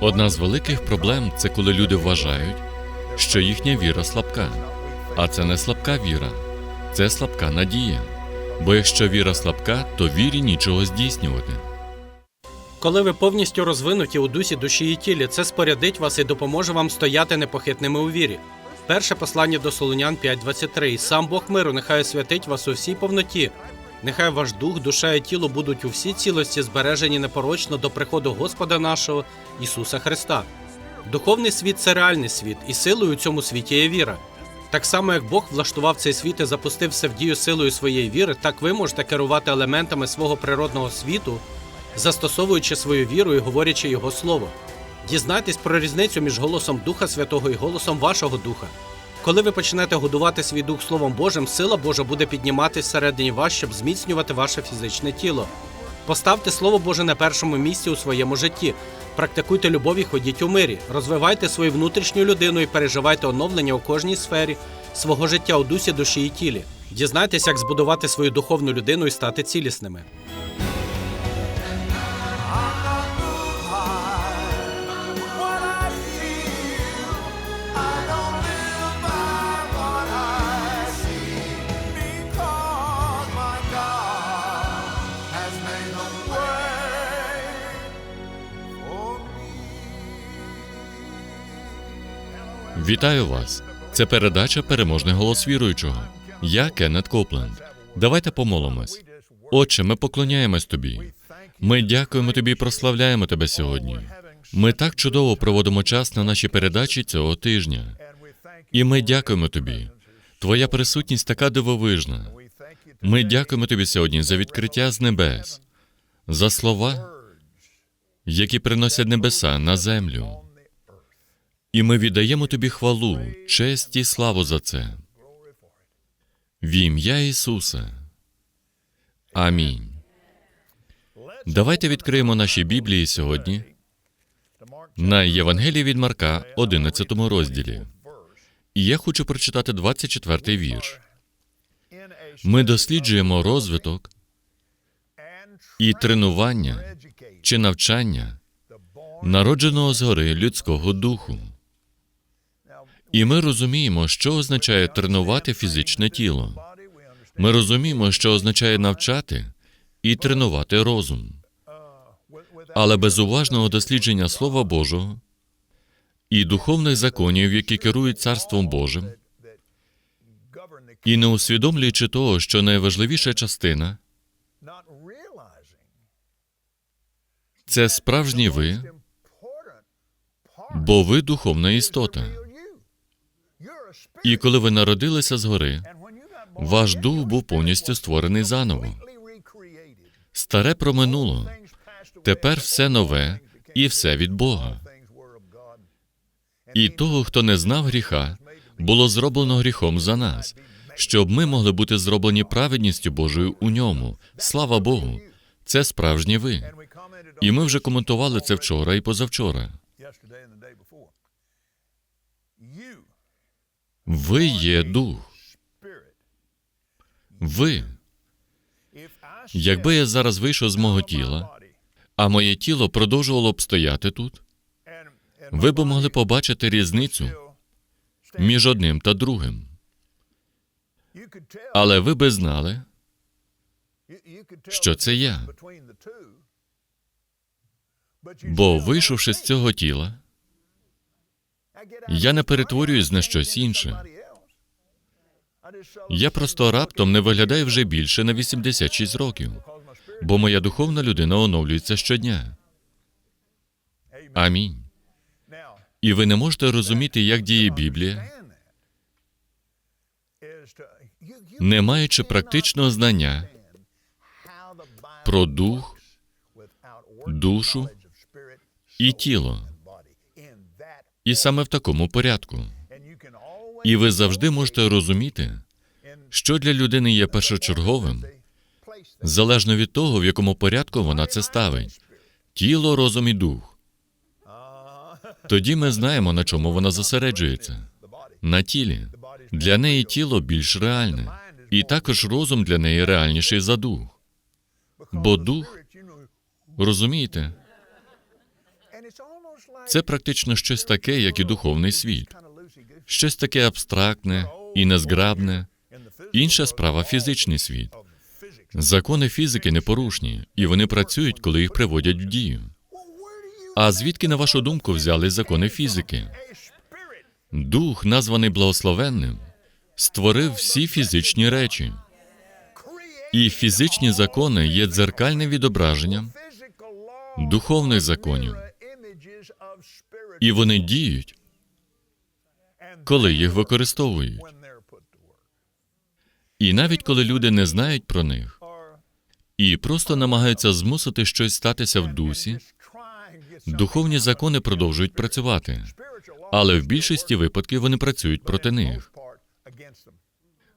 Одна з великих проблем це коли люди вважають, що їхня віра слабка. А це не слабка віра, це слабка надія. Бо якщо віра слабка, то вірі нічого здійснювати. Коли ви повністю розвинуті у дусі, душі і тілі, це спорядить вас і допоможе вам стояти непохитними у вірі. Перше послання до Солонян 5.23. «І Сам Бог миру, нехай освятить вас у всій повноті. Нехай ваш дух, душа і тіло будуть у всій цілості збережені непорочно до приходу Господа нашого Ісуса Христа. Духовний світ це реальний світ, і силою у цьому світі є віра. Так само, як Бог влаштував цей світ і запустив все в дію силою своєї віри, так ви можете керувати елементами свого природного світу, застосовуючи свою віру і говорячи Його слово. Дізнайтесь про різницю між голосом Духа Святого і голосом вашого духа. Коли ви почнете годувати свій дух Словом Божим, сила Божа буде підніматись всередині вас, щоб зміцнювати ваше фізичне тіло. Поставте Слово Боже на першому місці у своєму житті. Практикуйте любов і ходіть у мирі. Розвивайте свою внутрішню людину і переживайте оновлення у кожній сфері свого життя у дусі, душі і тілі. Дізнайтесь, як збудувати свою духовну людину і стати цілісними. Вітаю вас! Це передача Переможний голос віруючого. Я Кеннет Копленд. Давайте помолимось. Отче, ми поклоняємось тобі. Ми дякуємо тобі і прославляємо тебе сьогодні. Ми так чудово проводимо час на нашій передачі цього тижня. І ми дякуємо тобі. Твоя присутність така дивовижна. Ми дякуємо тобі сьогодні за відкриття з небес, за слова, які приносять небеса на землю. І ми віддаємо тобі хвалу, честь і славу за це. В ім'я Ісуса. Амінь. Давайте відкриємо наші Біблії сьогодні на Євангелії від Марка, 11 розділі. І я хочу прочитати 24 вірш. Ми досліджуємо розвиток і тренування чи навчання народженого згори людського духу. І ми розуміємо, що означає тренувати фізичне тіло. Ми розуміємо, що означає навчати і тренувати розум. Але без уважного дослідження Слова Божого і духовних законів, які керують Царством Божим, і не усвідомлюючи того, що найважливіша частина це справжній ви, бо ви духовна істота. І коли ви народилися згори, ваш дух був повністю створений заново. Старе проминуло. Тепер все нове і все від Бога. І того, хто не знав гріха, було зроблено гріхом за нас, щоб ми могли бути зроблені праведністю Божою у ньому. Слава Богу! Це справжні ви. І ми вже коментували це вчора і позавчора. Ви є дух. Ви. Якби я зараз вийшов з мого тіла, а моє тіло продовжувало б стояти тут, ви б могли побачити різницю між одним та другим. Але ви би знали, що це я. Бо, вийшовши з цього тіла, я не перетворююсь на щось інше. Я просто раптом не виглядаю вже більше на 86 років, бо моя духовна людина оновлюється щодня. Амінь. І ви не можете розуміти, як діє Біблія, не маючи практичного знання про дух душу і тіло. І саме в такому порядку. І ви завжди можете розуміти, що для людини є першочерговим, залежно від того, в якому порядку вона це ставить тіло, розум і дух. Тоді ми знаємо, на чому вона зосереджується на тілі. Для неї тіло більш реальне, і також розум для неї реальніший за дух. Бо дух, розумієте, Це практично щось таке, як і духовний світ, щось таке абстрактне і незграбне. Інша справа фізичний світ. Закони фізики непорушні, і вони працюють, коли їх приводять в дію. А звідки, на вашу думку, взяли закони фізики? Дух, названий благословенним, створив всі фізичні речі. І фізичні закони є дзеркальним відображенням духовних законів, і вони діють, коли їх використовують. І навіть коли люди не знають про них і просто намагаються змусити щось статися в дусі, духовні закони продовжують працювати, але в більшості випадків вони працюють проти них,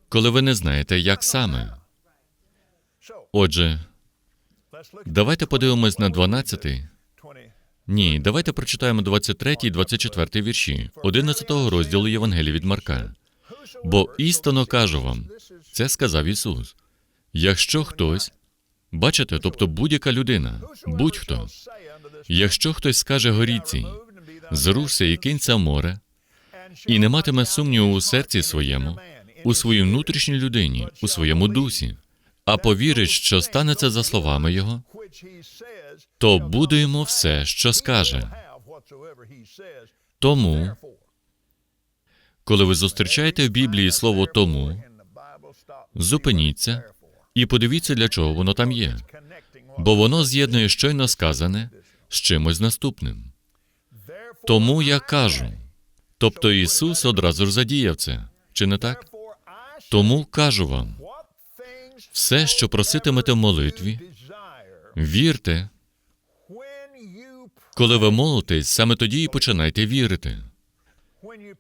коли ви не знаєте, як саме. Отже, давайте подивимось на 12 ні, давайте прочитаємо 23 і 24 вірші 11 розділу Євангелія від Марка. Бо істинно кажу вам, це сказав Ісус. Якщо хтось, бачите, тобто будь-яка людина, будь-хто, якщо хтось скаже горіці, зрушся і кинься в море, і не матиме сумніву у серці своєму, у своїй внутрішній людині, у своєму дусі, а повірить, що станеться за словами його, то буде йому все, що скаже. Тому, коли ви зустрічаєте в Біблії слово тому, зупиніться і подивіться, для чого воно там є, бо воно з'єднує щойно сказане з чимось наступним. Тому я кажу, тобто Ісус одразу ж задіяв це, чи не так? Тому кажу вам, все, що проситимете в молитві, вірте, коли ви молитесь, саме тоді і починайте вірити,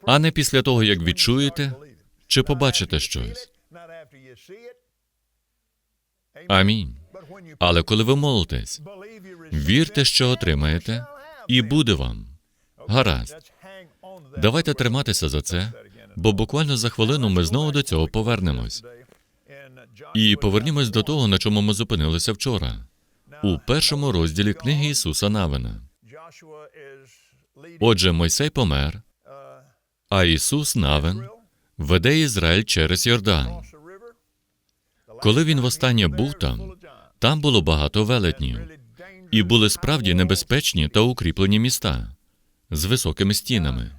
а не після того, як відчуєте чи побачите щось. Амінь. Але коли ви молитесь, вірте, що отримаєте, і буде вам. Гаразд. Давайте триматися за це, бо буквально за хвилину ми знову до цього повернемось. І повернімось до того, на чому ми зупинилися вчора, у першому розділі книги Ісуса Навина. Отже, Мойсей помер, а Ісус Навин веде Ізраїль через Йордан. Коли він востаннє був там, там було багато велетнів, і були справді небезпечні та укріплені міста з високими стінами.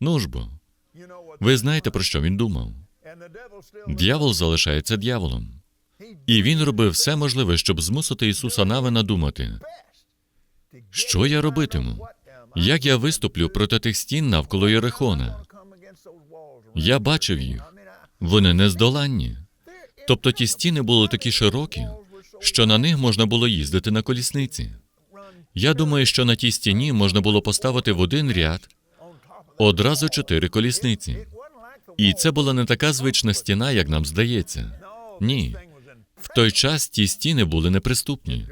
Ну ж бо, ви знаєте, про що він думав. Д'явол залишається д'яволом. І він робив все можливе, щоб змусити Ісуса Навина думати, що я робитиму? Як я виступлю проти тих стін навколо Єрихона? Я бачив їх. Вони нездоланні. Тобто ті стіни були такі широкі, що на них можна було їздити на колісниці. Я думаю, що на тій стіні можна було поставити в один ряд одразу чотири колісниці. І це була не така звична стіна, як нам здається. Ні. В той час ті стіни були неприступні.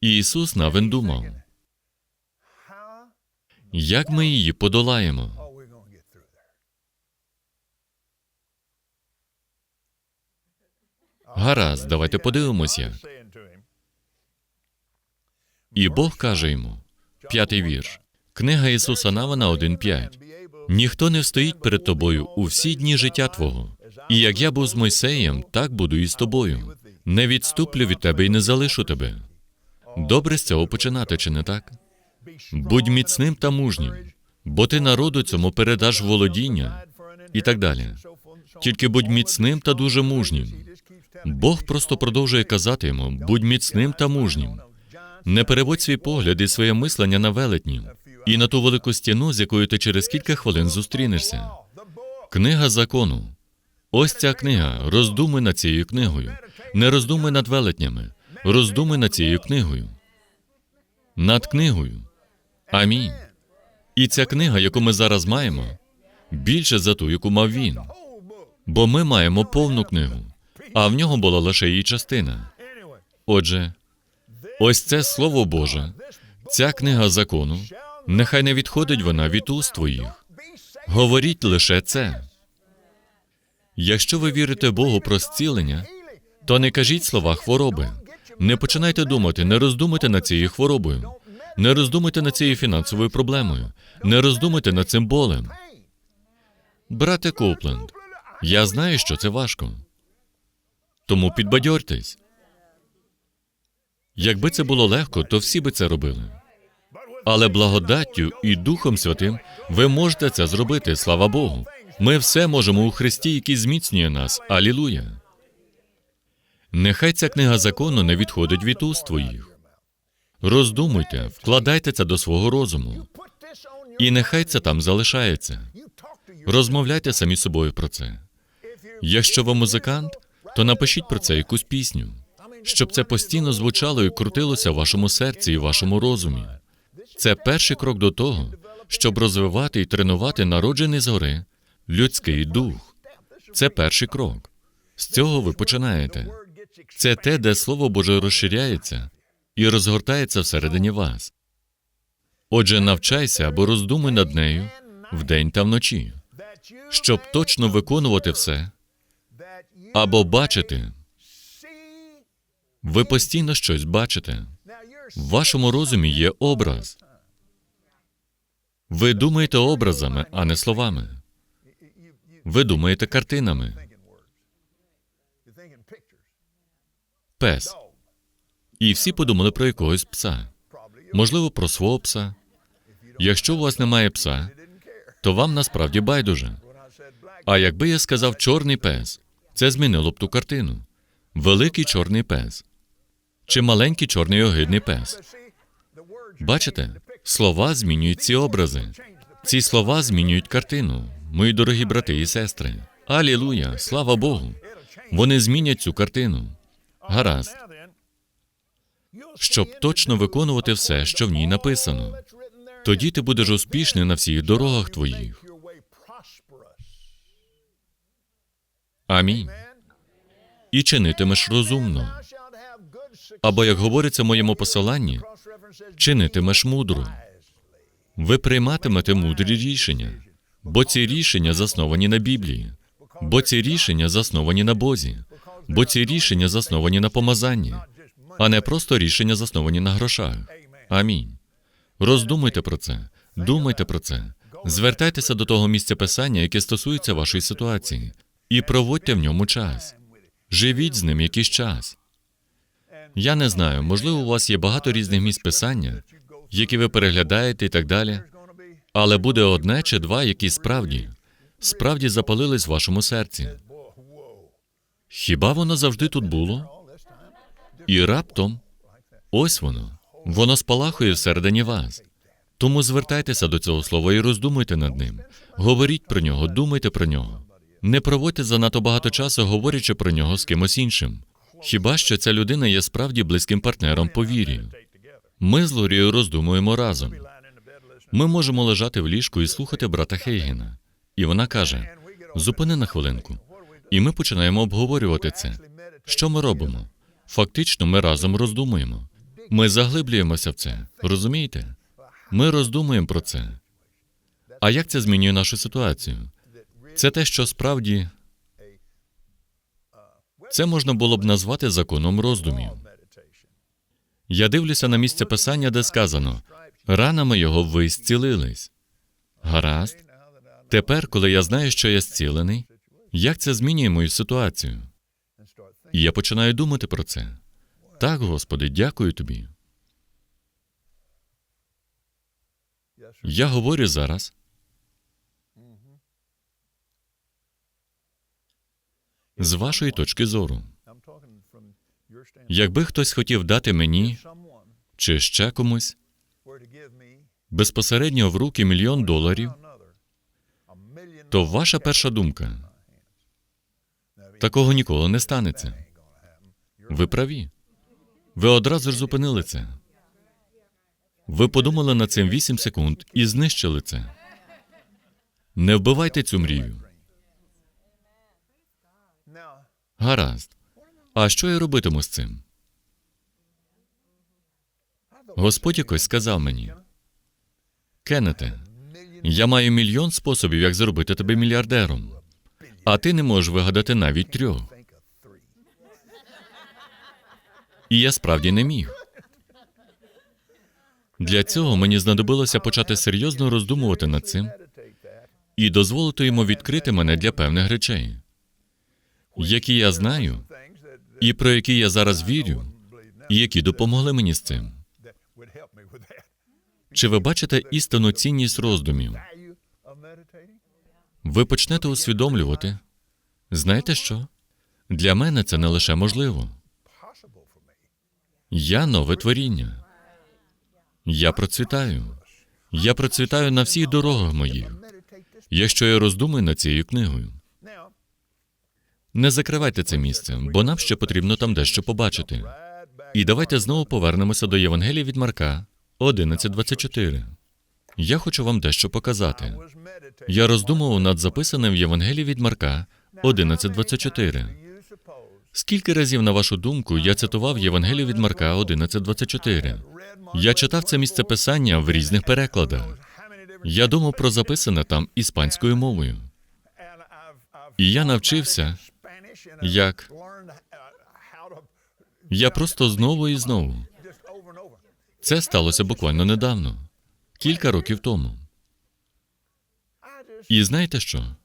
І Ісус навин думав, як ми її подолаємо. Гаразд, давайте подивимося. І Бог каже йому, п'ятий вірш, книга Ісуса Навина 1.5. Ніхто не встоїть перед тобою у всі дні життя Твого. І як я був з Мойсеєм, так буду і з тобою. Не відступлю від тебе і не залишу тебе. Добре з цього починати, чи не так? Будь міцним та мужнім, бо ти народу цьому передаш володіння і так далі. Тільки будь міцним та дуже мужнім. Бог просто продовжує казати йому: будь міцним та мужнім. Не переводь свій погляд і своє мислення на велетнів і на ту велику стіну, з якою ти через кілька хвилин зустрінешся. Книга закону. Ось ця книга. Роздумуй над цією книгою. Не роздумуй над велетнями. Роздумуй над цією книгою. Над книгою. Амінь. І ця книга, яку ми зараз маємо, більше за ту, яку мав він. Бо ми маємо повну книгу, а в нього була лише її частина. Отже, ось це Слово Боже, ця книга закону, нехай не відходить вона від уст твоїх. Говоріть лише це. Якщо ви вірите Богу про зцілення, то не кажіть слова хвороби. Не починайте думати, не роздумуйте над цією хворобою. Не роздумуйте над цією фінансовою проблемою. Не роздумуйте над цим болем. Брате Копленд, я знаю, що це важко. Тому підбадьортесь. Якби це було легко, то всі би це робили. Але благодаттю і Духом Святим ви можете це зробити, слава Богу. Ми все можемо у Христі, який зміцнює нас. Алілуя. Нехай ця книга закону не відходить від уст твоїх. Роздумуйте, вкладайте це до свого розуму. І нехай це там залишається. Розмовляйте самі собою про це. Якщо ви музикант, то напишіть про це якусь пісню, щоб це постійно звучало і крутилося в вашому серці і вашому розумі. Це перший крок до того, щоб розвивати і тренувати народжений згори людський дух. Це перший крок. З цього ви починаєте. Це те, де Слово Боже розширяється і розгортається всередині вас. Отже, навчайся або роздумуй над нею вдень та вночі, щоб точно виконувати все або бачити. Ви постійно щось бачите. В вашому розумі є образ. Ви думаєте образами, а не словами. Ви думаєте картинами. Пес. І всі подумали про якогось пса. Можливо, про свого пса. Якщо у вас немає пса, то вам насправді байдуже. А якби я сказав чорний пес, це змінило б ту картину. Великий чорний пес. Чи маленький чорний огидний пес. Бачите, слова змінюють ці образи. Ці слова змінюють картину, мої дорогі брати і сестри. Алілуя, слава Богу. Вони змінять цю картину. Гаразд, щоб точно виконувати все, що в ній написано. Тоді ти будеш успішний на всіх дорогах твоїх. Амінь. І чинитимеш розумно. Або, як говориться в моєму посиланні, чинитимеш мудро. Ви прийматимете мудрі рішення, бо ці рішення засновані на Біблії, бо ці рішення засновані на Бозі, бо ці рішення засновані на помазанні, а не просто рішення засновані на грошах. Амінь. Роздумуйте про це, думайте про це, звертайтеся до того місця писання, яке стосується вашої ситуації, і проводьте в ньому час. Живіть з ним якийсь час. Я не знаю, можливо, у вас є багато різних місць писання, які ви переглядаєте і так далі, але буде одне чи два, які справді, справді запалились в вашому серці. Хіба воно завжди тут було? І раптом ось воно. Воно спалахує всередині вас. Тому звертайтеся до цього слова і роздумуйте над ним. Говоріть про нього, думайте про нього. Не проводьте занадто багато часу, говорячи про нього з кимось іншим. Хіба що ця людина є справді близьким партнером по вірі? Ми з Лорією роздумуємо разом. Ми можемо лежати в ліжку і слухати брата Хейгена. І вона каже: зупини на хвилинку. І ми починаємо обговорювати це. Що ми робимо? Фактично, ми разом роздумуємо. Ми заглиблюємося в це. Розумієте? Ми роздумуємо про це. А як це змінює нашу ситуацію? Це те, що справді це можна було б назвати законом роздумів. Я дивлюся на місце писання, де сказано: ранами його ви зцілились. Гаразд. Тепер, коли я знаю, що я зцілений, як це змінює мою ситуацію? І я починаю думати про це. Так, Господи, дякую тобі. Я говорю зараз. З вашої точки зору, якби хтось хотів дати мені чи ще комусь безпосередньо в руки мільйон доларів, то ваша перша думка такого ніколи не станеться. Ви праві. Ви одразу ж зупинили це. Ви подумали над цим 8 секунд і знищили це. Не вбивайте цю мрію. Гаразд. А що я робитиму з цим? Господь якось сказав мені: Кеннете, я маю мільйон способів, як зробити тебе мільярдером, а ти не можеш вигадати навіть трьох. І я справді не міг. Для цього мені знадобилося почати серйозно роздумувати над цим і дозволити йому відкрити мене для певних речей, які я знаю, і про які я зараз вірю, і які допомогли мені з цим. Чи ви бачите істинну цінність роздумів? Ви почнете усвідомлювати. Знаєте що? Для мене це не лише можливо. Я нове творіння. Я процвітаю. Я процвітаю на всіх дорогах моїх, якщо я роздумую над цією книгою. Не закривайте це місце, бо нам ще потрібно там дещо побачити. І давайте знову повернемося до Євангелія від Марка 11.24. Я хочу вам дещо показати. Я роздумував над записаним в Євангелії від Марка 11.24. You suppose Скільки разів, на вашу думку, я цитував Євангелію від Марка 11.24? Я читав це місце писання в різних перекладах. Я думав про записане там іспанською мовою. І я навчився, як я просто знову і знову. Це сталося буквально недавно, кілька років тому. І знаєте що?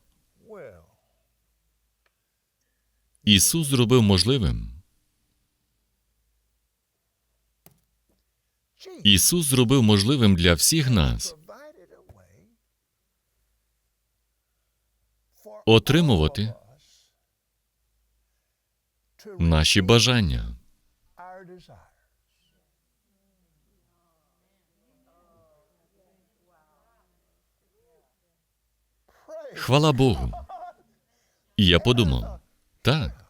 Ісус зробив можливим. Ісус зробив можливим для всіх нас отримувати наші бажання. Хвала Богу. І я подумав, так.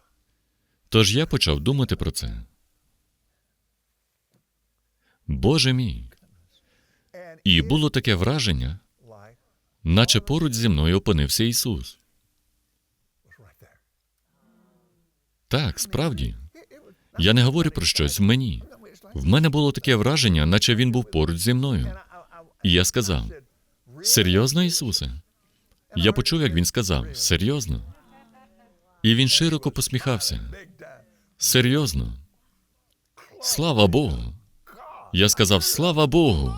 Тож я почав думати про це. Боже мій. І було таке враження, наче поруч зі мною опинився Ісус. Так, справді. Я не говорю про щось в мені. В мене було таке враження, наче він був поруч зі мною. І я сказав: Серйозно, Ісусе? Я почув, як він сказав: Серйозно. І він широко посміхався. Серйозно. Слава Богу. Я сказав: Слава Богу.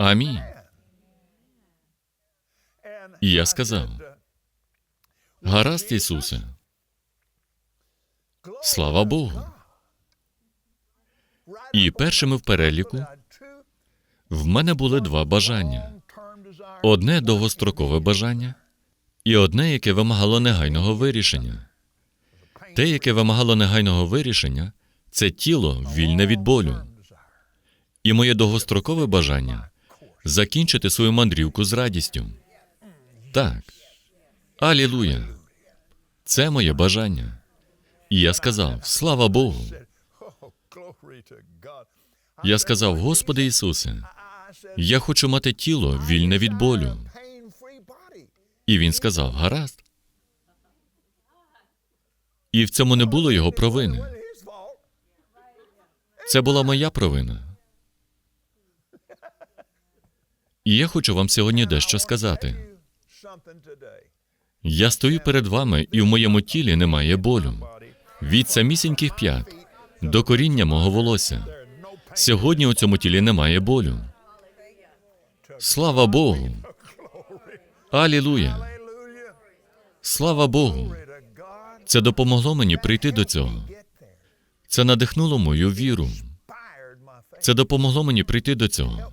Амінь. І я сказав: Гаразд, Ісусе. Слава Богу. І першими в переліку в мене були два бажання: одне довгострокове бажання, і одне, яке вимагало негайного вирішення. Те, яке вимагало негайного вирішення, це тіло вільне від болю. І моє довгострокове бажання закінчити свою мандрівку з радістю. Так. Алілуя. Це моє бажання. І я сказав: Слава Богу. Я сказав, Господи Ісусе, я хочу мати тіло вільне від болю. І він сказав: Гаразд. І в цьому не було його провини. Це була моя провина. І я хочу вам сьогодні дещо сказати. Я стою перед вами, і в моєму тілі немає болю. Від самісіньких п'ят до коріння мого волосся. Сьогодні у цьому тілі немає болю. Слава Богу! Алілуя! Слава Богу! Це допомогло мені прийти до цього. Це надихнуло мою віру. Це допомогло мені прийти до цього.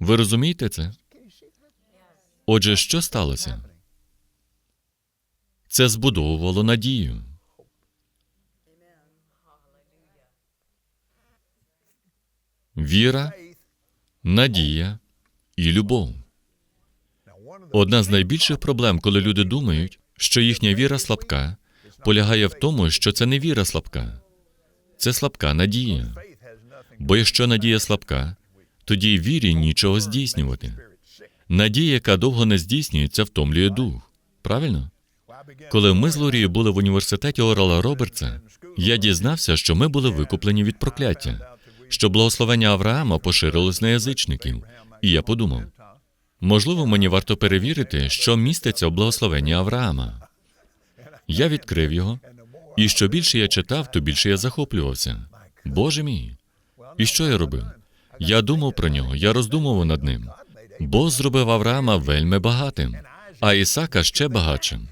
Ви розумієте це? Отже, що сталося? Це збудовувало надію. Віра, надія і любов. Одна з найбільших проблем, коли люди думають, що їхня віра слабка, полягає в тому, що це не віра слабка, це слабка надія. Бо якщо надія слабка, тоді вірі нічого здійснювати. Надія, яка довго не здійснюється, втомлює дух. Правильно? Коли ми з Лорією були в університеті Орала Робертса, я дізнався, що ми були викуплені від прокляття, що благословення Авраама поширилось на язичників. І я подумав, можливо, мені варто перевірити, що міститься в благословенні Авраама. Я відкрив його, і що більше я читав, то більше я захоплювався. Боже мій. І що я робив? Я думав про нього, я роздумував над ним. Бог зробив Авраама вельми багатим, а Ісака ще багатшим.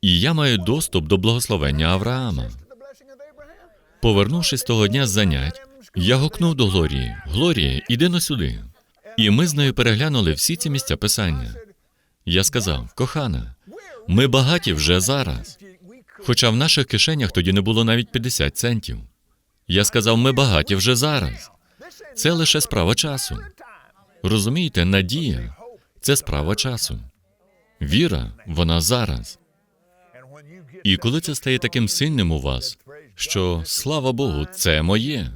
І я маю доступ до благословення Авраама. Повернувшись того дня з занять, я гукнув до Глорії: Глорія, іди на сюди. І ми з нею переглянули всі ці місця писання. Я сказав: кохана, ми багаті вже зараз. Хоча в наших кишенях тоді не було навіть 50 центів. Я сказав, ми багаті вже зараз. Це лише справа часу. Розумієте, надія це справа часу. Віра, вона зараз. І коли це стає таким сильним у вас, що слава Богу, це моє.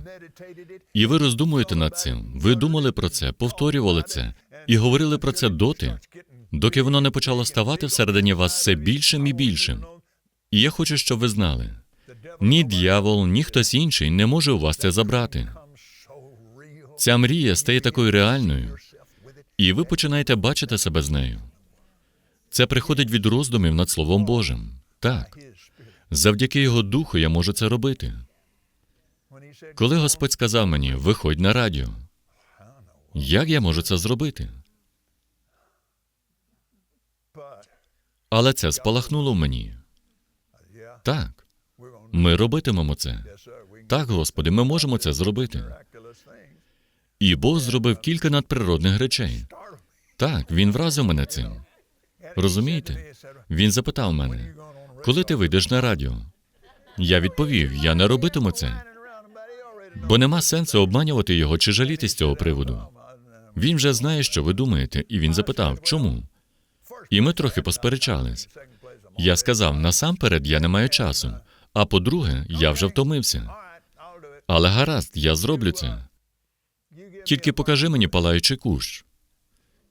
І ви роздумуєте над цим. Ви думали про це, повторювали це і говорили про це доти, доки воно не почало ставати всередині вас все більшим і більшим. І я хочу, щоб ви знали: ні дьявол, ні хтось інший не може у вас це забрати. Ця мрія стає такою реальною, і ви починаєте бачити себе з нею. Це приходить від роздумів над Словом Божим. Так, завдяки Його духу я можу це робити. Коли Господь сказав мені, виходь на радіо, як я можу це зробити? Але це спалахнуло в мені. Так, ми робитимемо це. Так, Господи, ми можемо це зробити. І Бог зробив кілька надприродних речей. Так, він вразив мене цим. Розумієте? Він запитав мене, коли ти вийдеш на радіо? Я відповів: я не робитиму це, бо нема сенсу обманювати його чи жаліти з цього приводу. Він вже знає, що ви думаєте, і він запитав, чому? І ми трохи посперечались. Я сказав: насамперед я не маю часу. А по-друге, я вже втомився. Але гаразд, я зроблю це. Тільки покажи мені палаючий кущ.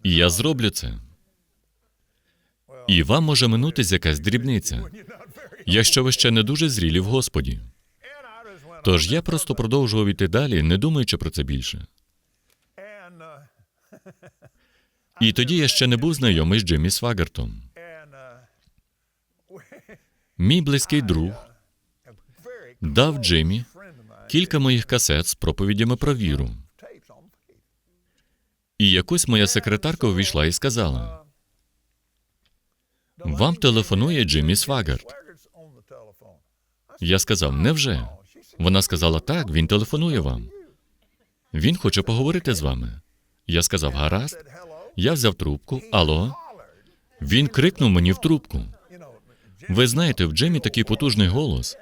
І я зроблю це. І вам може минутись якась дрібниця, якщо ви ще не дуже зрілі в Господі. Тож я просто продовжував іти далі, не думаючи про це більше. І тоді я ще не був знайомий з Джиммі Свагертом. Мій близький друг дав Джиммі кілька моїх касет з проповідями про віру. І якось моя секретарка увійшла і сказала: Вам телефонує Джиммі telephone. Я сказав, невже? Вона сказала, так, він телефонує вам. Він хоче поговорити з вами. Я сказав, гаразд. Я взяв трубку. Алло. Він крикнув мені в трубку. Ви знаєте, в Джемі такий потужний голос.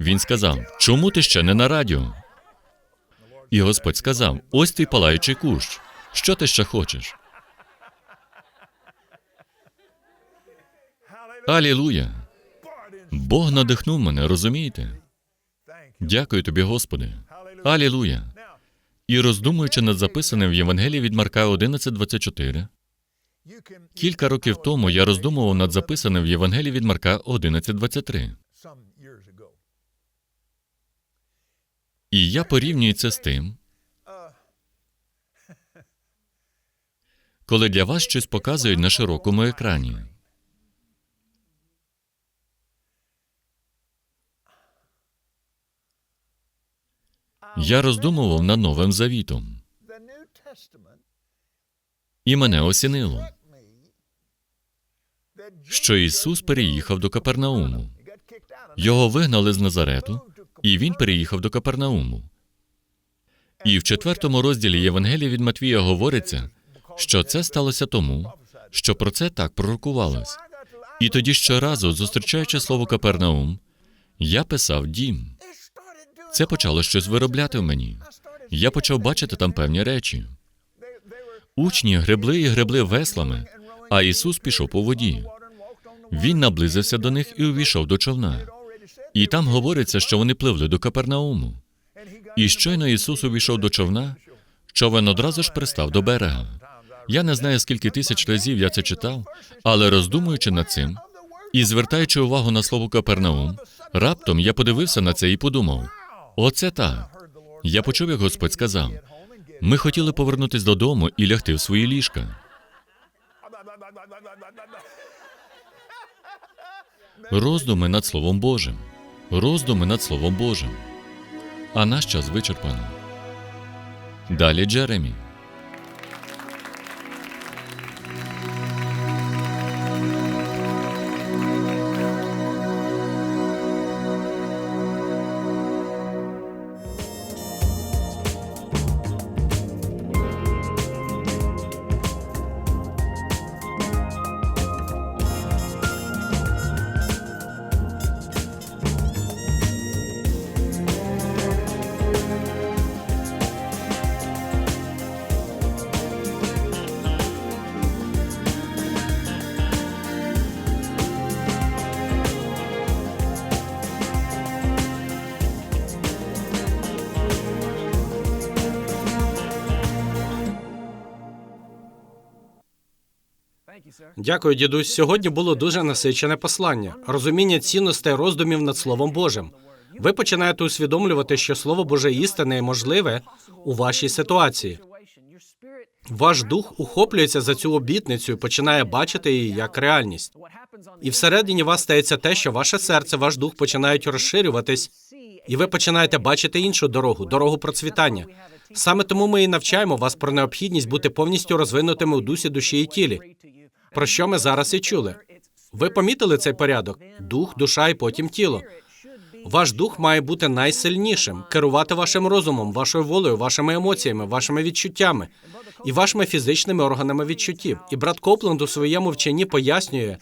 Він сказав: Чому ти ще не на радіо? І Господь сказав: Ось твій палаючий кущ. Що ти ще хочеш? Алілуя! Бог надихнув мене, розумієте? Дякую тобі, Господи. Алілуя! І роздумуючи над записаним в Євангелії від Марка 11.24, кілька років тому я роздумував над записаним в Євангелії від Марка 11.23. some years ago. І я порівнюю це з тим, коли для вас щось показують на широкому екрані. Я роздумував над Новим Завітом, і мене осінило, що Ісус переїхав до Капернауму. Його вигнали з Назарету, і він переїхав до Капернауму. І в четвертому розділі Євангелія від Матвія говориться, що це сталося тому, що про це так пророкувалось. І тоді щоразу, зустрічаючи слово Капернаум, я писав дім. Це почало щось виробляти в мені. Я почав бачити там певні речі. Учні гребли і гребли веслами, а Ісус пішов по воді. Він наблизився до них і увійшов до човна. І там говориться, що вони пливли до Капернауму. І щойно Ісус увійшов до човна, човен одразу ж пристав до берега. Я не знаю, скільки тисяч разів я це читав, але роздумуючи над цим і звертаючи увагу на слово Капернаум, раптом я подивився на це і подумав: оце так. Я почув, як Господь сказав: ми хотіли повернутися додому і лягти в свої ліжка. Роздуми над Словом Божим. Роздуми над Словом Божим. А наш час вичерпано. Далі Джеремі. Дякую, дідусь. Сьогодні було дуже насичене послання, розуміння цінностей роздумів над Словом Божим. Ви починаєте усвідомлювати, що Слово Боже істинне і можливе у вашій ситуації. Ваш дух ухоплюється за цю обітницю і починає бачити її як реальність. І всередині вас стається те, що ваше серце, ваш дух починають розширюватись, і ви починаєте бачити іншу дорогу, дорогу процвітання. Саме тому ми і навчаємо вас про необхідність бути повністю розвинутими у дусі, душі і тілі. Про що ми зараз і чули? Ви помітили цей порядок? Дух, душа і потім тіло. Ваш дух має бути найсильнішим, керувати вашим розумом, вашою волею, вашими емоціями, вашими відчуттями і вашими фізичними органами відчуттів. І брат Копленд у своєму вченні пояснює,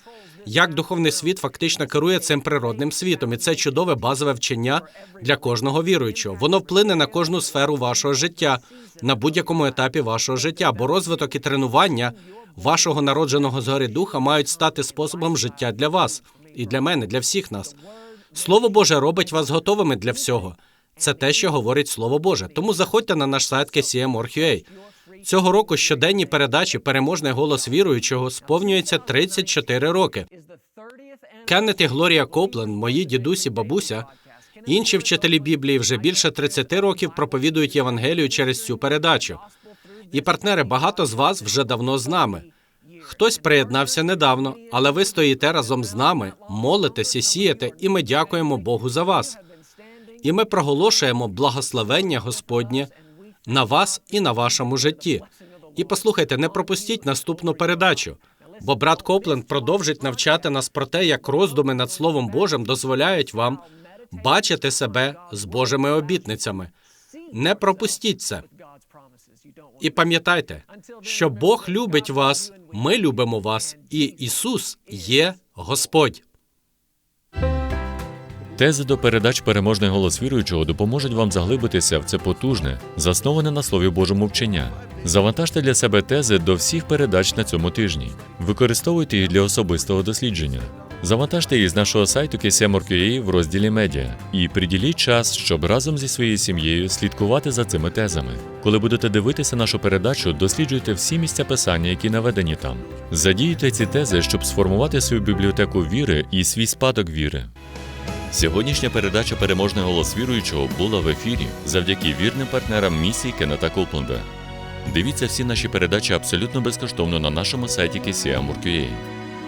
як духовний світ фактично керує цим природним світом, і це чудове базове вчення для кожного віруючого. Воно вплине на кожну сферу вашого життя на будь-якому етапі вашого життя, бо розвиток і тренування вашого народженого згори духа мають стати способом життя для вас і для мене, для всіх нас. Слово Боже робить вас готовими для всього. Це те, що говорить Слово Боже. Тому заходьте на наш сайт KCM.org.ua. Цього року щоденні передачі Переможний голос віруючого сповнюється 34 роки. Кеннет і Глорія Копленд, мої дідусі, бабуся, інші вчителі Біблії вже більше 30 років проповідують Євангелію через цю передачу. І партнери, багато з вас вже давно з нами. Хтось приєднався недавно, але ви стоїте разом з нами, молитесь і сієте, і ми дякуємо Богу за вас. І ми проголошуємо благословення Господнє на вас і на вашому житті. І послухайте, не пропустіть наступну передачу, бо брат Копленд продовжить навчати нас про те, як роздуми над Словом Божим дозволяють вам бачити себе з Божими обітницями. Не пропустіть це. І пам'ятайте, що Бог любить вас, ми любимо вас, і Ісус є Господь. Тези до передач Переможний голос віруючого допоможуть вам заглибитися в це потужне, засноване на Слові Божому вчення. Завантажте для себе тези до всіх передач на цьому тижні. Використовуйте їх для особистого дослідження. Завантажте їх з нашого сайту KSM.org.ua в розділі Медіа і приділіть час, щоб разом зі своєю сім'єю слідкувати за цими тезами. Коли будете дивитися нашу передачу, досліджуйте всі місця писання, які наведені там. Задіюйте ці тези, щоб сформувати свою бібліотеку віри і свій спадок віри. Сьогоднішня передача Переможний голос віруючого була в ефірі завдяки вірним партнерам місії Кеннета Копленда. Дивіться всі наші передачі абсолютно безкоштовно на нашому сайті KCM.org.ua.